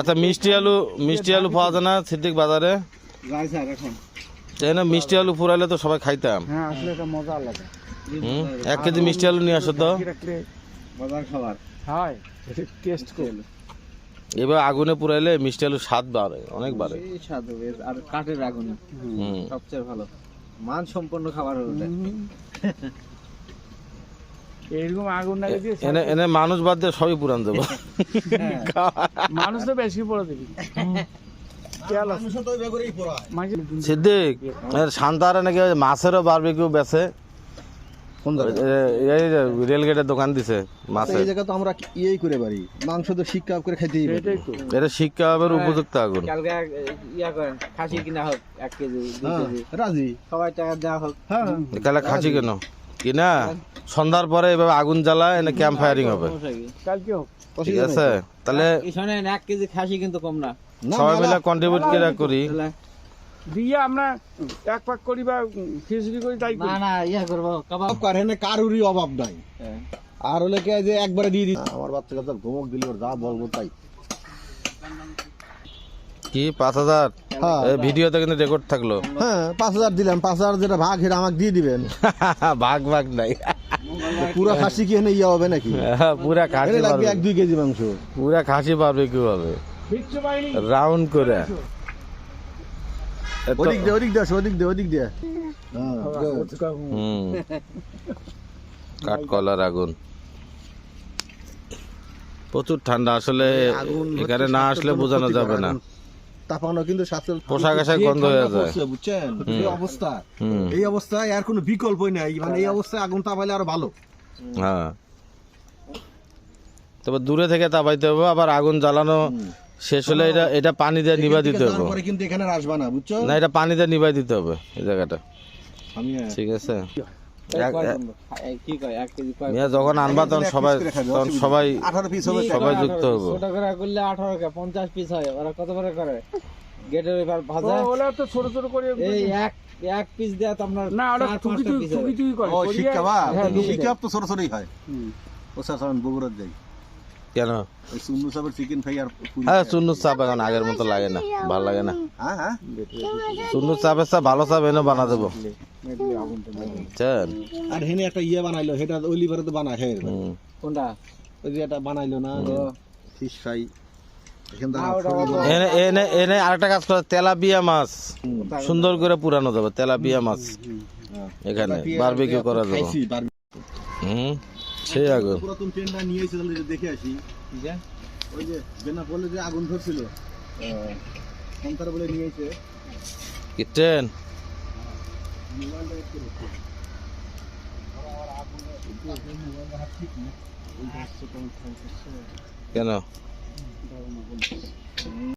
আচ্ছা মিষ্টি আলু মিষ্টি আলু পাওয়া যায় না সিদ্দিক বাজারে? যাই এখন। তাই না? মিষ্টি আলু পুরাইলে তো সবাই খাইতাম। হ্যাঁ আসলে এটা মজা আলাদা। হুম? এক কেজি মিষ্টি আলু নিয়ে আসো তো। হয় এবার আগুনে পুরাইলে মিষ্টি আলু স্বাদ বাড়ে অনেক বাড়ে। স্বাদ আর কাঠের আগুনে। সবচেয়ে ভালো। মান সম্পন্ন খাবার হবে। এরকম আগুন লাগে দিয়ে এনে এনে মানুষ বাদ দিয়ে সবই পুরান দেবো। মানুষ তো বেশি পড়ে দেখি। তেল আছে। মাঝে- সিদ্দিক শান্তারে নাকি মাছেরও বারবিকিউ বেছে। কোন জায়গায়? এই যে রেলগেটের দোকান দিছে এই জায়গা তো আমরা ইয়েই করে পারি মাংস তো শিক্ষা করে খাইতেই পারি। এটা শিক্ষা হবে উপযুক্ত আগুন। কালকে ইয়া করেন খাসি কিনা হোক কেজি হ্যাঁ, কেজি। রাজি। সবাই টাকা দেওয়া হোক। হ্যাঁ। তাহলে খাচ্ছি কেন? কি না সন্ধ্যার পরে এভাবে আগুন জ্বালায় এনে ক্যাম্প ফায়ারিং হবে। ঠিক আছে তাহলে শোনেন এক কেজি খাসি কিন্তু কম না। না, সবাই মিলে কন্ট্রিবিউট করে করি। দিয়ে আমরা এক পাক করি বা খিচুড়ি করি তাই না করি। না ইয়া করব কাবাব। কার হেনে কারুরই অভাব নাই। হ্যাঁ। আর হলে কে যে একবারে দিয়ে দিই আমার বাচ্চা কাচ্চা ধমক দিল ওর যা বলব তাই। কি পাঁচ হাজার? হ্যাঁ। ভিডিওতে কিন্তু রেকর্ড থাকল। হ্যাঁ পাঁচ হাজার দিলাম পাঁচ হাজার যেটা ভাগ সেটা আমাকে দিয়ে দিবেন। ভাগ ভাগ নাই। পুরা খাসি কি হেনে ইয়ে হবে নাকি? পুরা খাসি লাগবে এক দুই কেজি মাংস। পুরা খাসি পারবে কি হবে রাউন্ড করে। এত- ওদিক দিয়ে ওদিক দিয়ে হ্যাঁ, good. হুম। আগুন। প্রচুর ঠান্ডা আসলে এখানে না আসলে বোঝানো যাবে না। তাপানো কিন্তু স্বাস্থ্যের পোশাক আশাক গন্ধ হয়ে যায়। বুঝছেন? এই অবস্থা। এই অবস্থায় আর কোনো বিকল্পই নাই। মানে এই অবস্থায় আগুন তাপাইলে আরও ভালো। হ্যাঁ। তবে দূরে থেকে তাপাইতে হবে আবার আগুন জ্বালানো শেষ হলে এটা এটা পানি দিয়ে নিভা দিতে হবে। কিন্তু এখানে আসবা না বুঝছ? না এটা পানি দিয়ে নিভাই দিতে হবে এই জায়গাটা। ঠিক আছে? এই এক- কয় এক- নম্বর? এই কি কয় এক কেজি কয় মিয়া যখন আনবা তখন সবাই তখন সবাই আঠারো পিস হবে সবাই যুক্ত হব। ছোট করে করলে আঠারো পঞ্চাশ পিস হয় ওরা কত করে করে? গেটের এবার ভাজা। ওরা তো ছোট ছোট করে এই এক এক পিস দেয়া তো আপনার না ওরা টুকি টুকি টুকি করে ও শিক্ষা বা হ্যাঁ, শিক্ষা তো ছোট ছোটই হয়। ও স্যার সামান বগুড়ার দেয় কেন? সাহেবের চিকেন ফ্রাই আর হ্যাঁ এখন আগের মতো লাগে না ভালো লাগে না। হ্যাঁ হ্যাঁ। চুন্নুর চাপের চাপ ভালো চাপ এনে বানা দেবো। আর হেনে একটা ইয়ে বানাইলো সেটা ওই লিভারে তো বানায় হ্যাঁ কোনটা? ওই যে একটা বানাইলো না ফিশ ফ্রাই। এনে এনে এনে আরেকটা কাজ করে তেলাপিয়া মাছ। সুন্দর করে পুরানো যাবে তেলাপিয়া মাছ। এখানে বারবিকিউ করা যাবে। হুম সেই আগুন পুরাতন ট্রেনটা নিয়ে এসে তাহলে দেখে আসি। ওই যে বেনাপোলে যে আগুন ধরছিল। সন্তার বলে নিয়ে এসে। কি ট্রেন কেন?